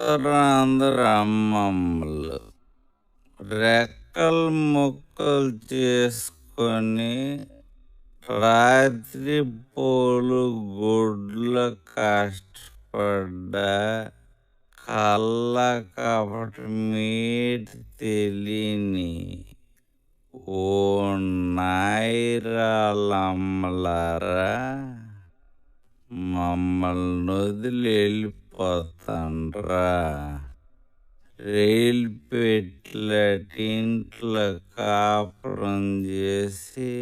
ఉత్తరాంధ్ర అమ్మమ్మలు రెక్కలు మొక్కలు చేసుకొని రాత్రి పోలు గుడ్ల కష్టపడ్డ కళ్ళ కపటి మీటి తెలియని ఓ నాయిరాలమ్మలారా మమ్మల్ని వదిలి వెళ్ళిపోతాండ్రా రైలు పెట్టిలటి కాపురం చేసి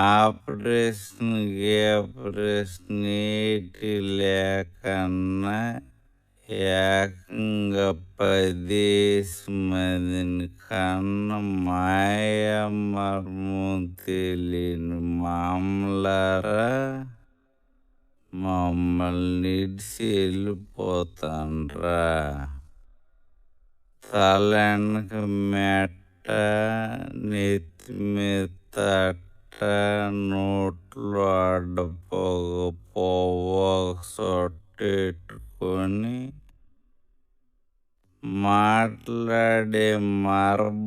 ఆపరేషన్ గేపరేషన్ ఏటి లేకన్నా ఏకంగా పదేసి మందిని కన్న మాయమర్మం తెలియని మామలారా. మమ్మల్ని ఇడిసి వెళ్ళిపోతాన్రా తల వెనక మెట్ట నెత్తి మీద తట్ట నోట్లో అడ్డపోగ పోవక సొట్టెట్టుకొని మాట్లాడే మరబొమ్మలాంటి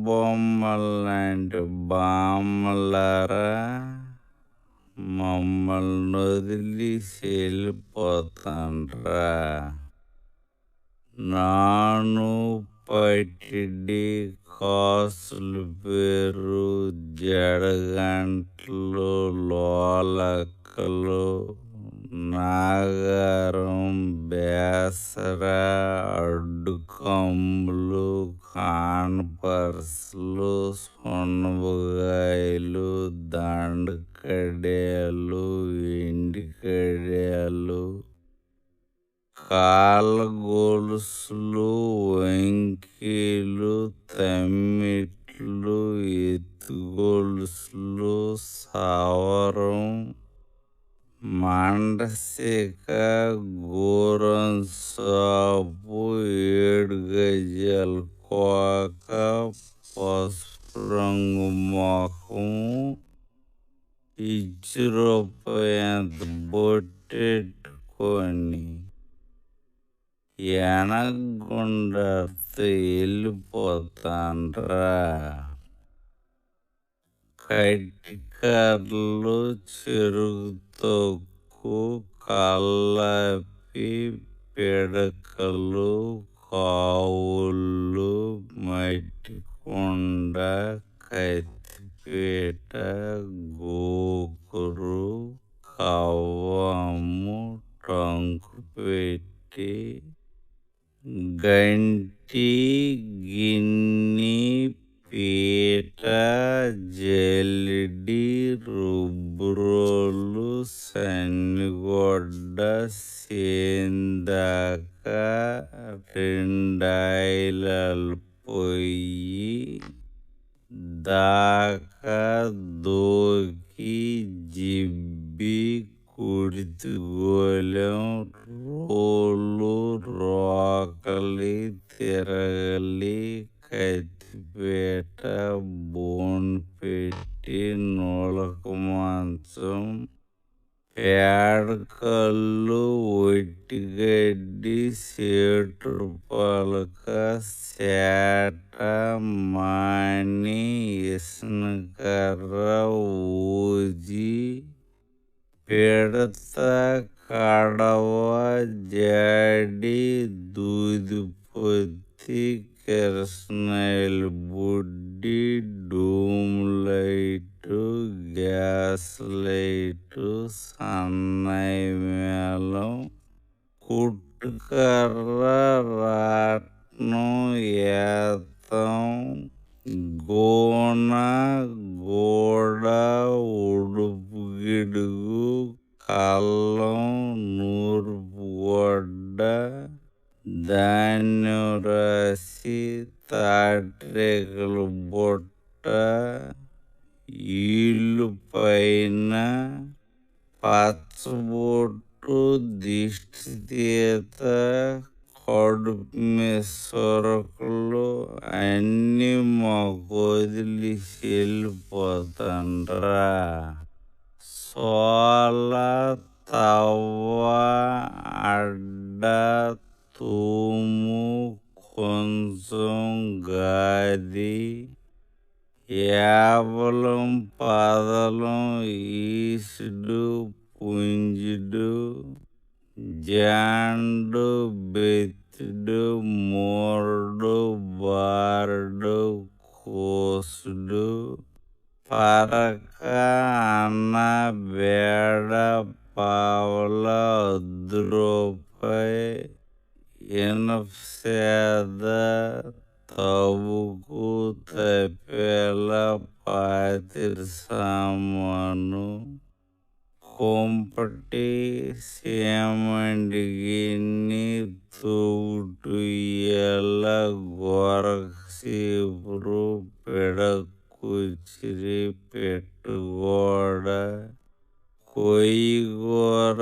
బామ్మలారా. మమ్మల్ని వదిలి వెళ్ళిపోతాండ్రా నాను పట్టిడి కాసులు పేరు జడగంటలు లోలక్కలు నాగారం బేసర అడ్డుకమ్ములు కాన్పర్సులు సున్నబుగాయలు దండకడేలు ఎండికడేలు కాళ్ళ గొలుసులు వంకీలు తమ్మిట్లు ఎత్తు గొలుసులు సవరం మాండసిక గోరం సాపు ఏడు గజాల కోక పసుపు రంగు మొఖం ఇచ్చి రూపాయంత బొట్టెట్టుకొని ఎనగుండతో వెళ్ళిపోతాండ్రా కట్టికర్లు చెరుగుతొక్కు కల్లపి పిడకలు కావుళ్ళు మట్టికొండ కత్తిపేట గోకురు కవ్వము టంకు పెట్టి గంటి గిన్ని పీట జల్లిడి రుబ్బురోలు సన్నిగొడ్డ సేందాక రెండాయిలలు పొయ్యి దాకా దోకి జిబ్బి కుడితిగోలెం రోలు రోకలి తిరగలి కత్తిపేట బోన్ పెట్టి నూలక మంచం పేడకల్లు ఒట్టిగడ్డి సేటు పలక సేట మాని ఇసనకర్ర ఊజి పిడత కడవ జాడి దూదిపొత్తి कृष्णल बुडी डूम लाइट गैस लाइट सन्नई मेलम कुटकरा रातनो यातम गोना गोड़ा उड़पगिड़गु कल ధాన్యం రాసి తాట్రేకలు బుట్ట ఈళ్ళు పైన పచ్చబొట్టు దిష్టి తీత కడుపు మీద సొరకలు అన్నీ మాకు వదిలి వెళ్ళిపోతాండ్రా సోల తవ్వ అడ్డ తూము కొంచెం గాది యాబలం పాదలం ఈసుడు పుంజుడు జాండు బెత్తుడు మూరడు బారడు కోసుడు పరక అన్న తూటుయ్యల గొరసీపురు పిడకుచిరి పెట్టుగోడ కొయ్యగూర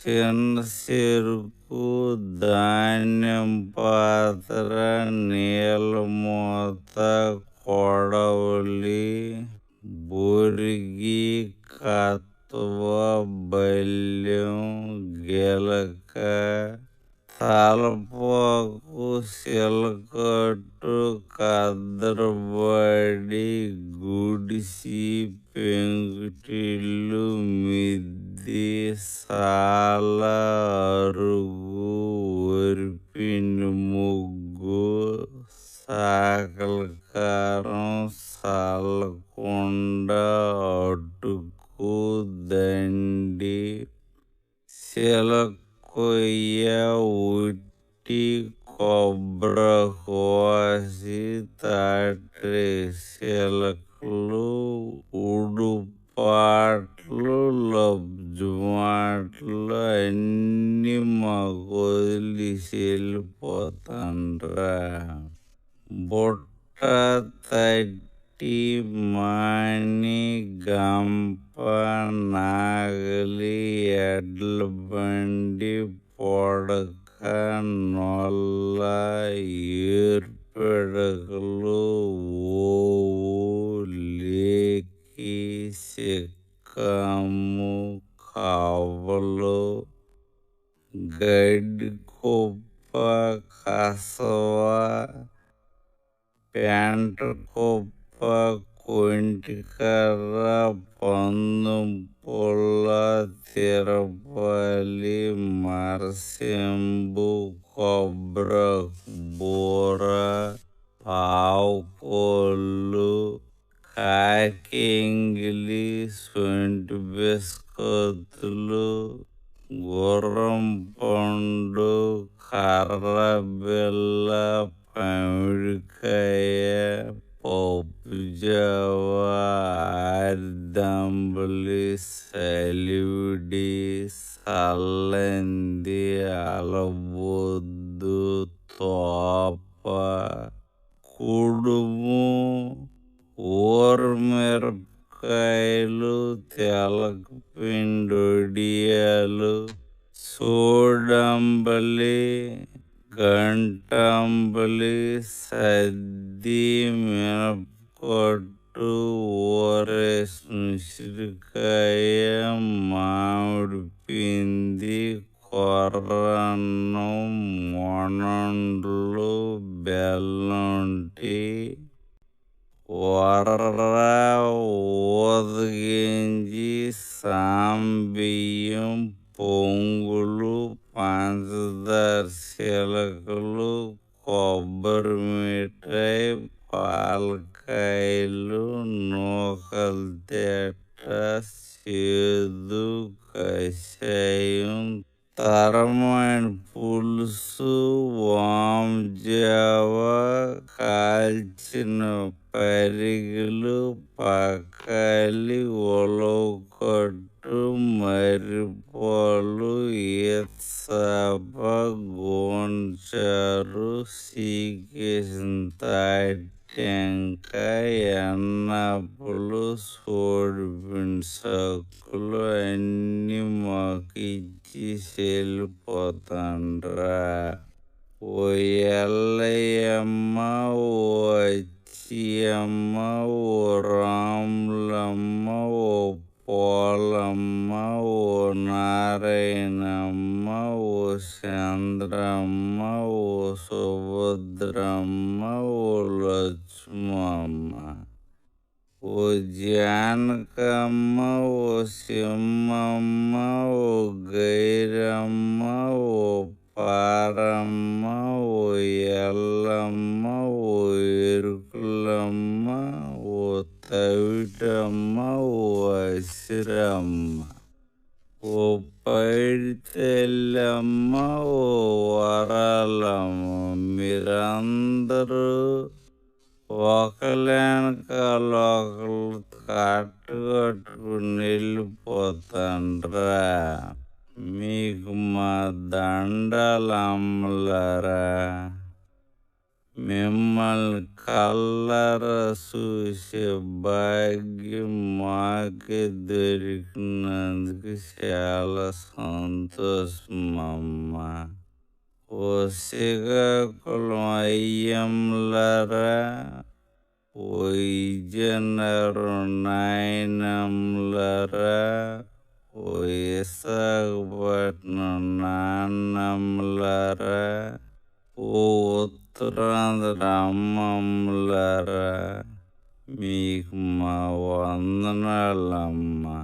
చిన్న చెరుకు ధాన్యం పాత్ర నీలమూత కొడవలి బొరిగి కత్వ బల్యం గిలక తలపోకు సిలకట్టు కద్దరబడి గుడిసి పెంకుటిల్లు మిద్ది సాల అరుగు ఒరిపిని బండి పొడక నొల్ల ఏర్పెడకలు ఓవు లేకి సిక్కము కావలు గడ్డి కుప్ప కసవ పెంట కుప్ప కొంటికర్ర పందం పుల్ల తిరపలి మరసింబు కొబ్బర బూర పావుకోళ్ళు కాకింగిలి సొంటి బిస్కత్తులు గుర్రం పండు కర్ర బిళ్ళ కుడుము ఊరమిరపకాయలు తెలకపిండొడియాలు సోడంబలి గంటంబలి సద్ది మినపకొట్టు ఊరేసు ఉసిరికాయ కొబ్బరి మిఠాయి పాలకాయలు నూకలు తేట సేదు కషాయం తరమైన పులుసు వాంజావ కాల్చిన పరిగెలు పకాలి ఉలవకట్టు మర్రిపాలు ఈతసాప గోంచారు సీకేసిన తాటి టెంకాయ ఎన్నప్పులు సోడిపిండి సక్కులు అన్నీ మాకు ఇచ్చి వెళ్ళిపోతాండ్రా ఓ ఎల్లయ్యమ్మ ఓ అచ్చియమ్మ ఓ రాములమ్మ ఓ పోలమ్మ ఓ నారాయణమ్మ ఓ చంద్రమ్మ ఓ సుభద్రమ్మ ఓ లక్ష్మమ్మ ఓ జానకమ్మ ఓ సింహమ్మ ఓ గైరమ్మ ఓ పారమ్మ ఓ ఎల్లమ్మ ఓ ఎరుకులమ్మ ఓ తవిటమ్మ ఓ అసిరమ్మ. ఓ పైడితెల్లమ్మ ఓ వరాలమ్మ. మీరందరూ ఒకలేనకాలు ఒకళ్ళు కట్టుకట్టుకుని వెళ్ళిపోతాండ్రా. మీకు మా దండాలు అమ్మలారా మిమ్మల్ని కళ్ళారా చూసే భాగ్యం మాకే దొరికినందుకు చాలా సంతోషం అమ్మ ఓ శ్రీకాకుళం అయ్యంలారా ఓ విజయనగరం నాయనమ్మలారా ఓ విశాఖపట్నం నాన్నమ్మలారా ఓ ఉత్తరాంధ్ర అమ్మమ్మలారా మీకు మా వందనాలమ్మా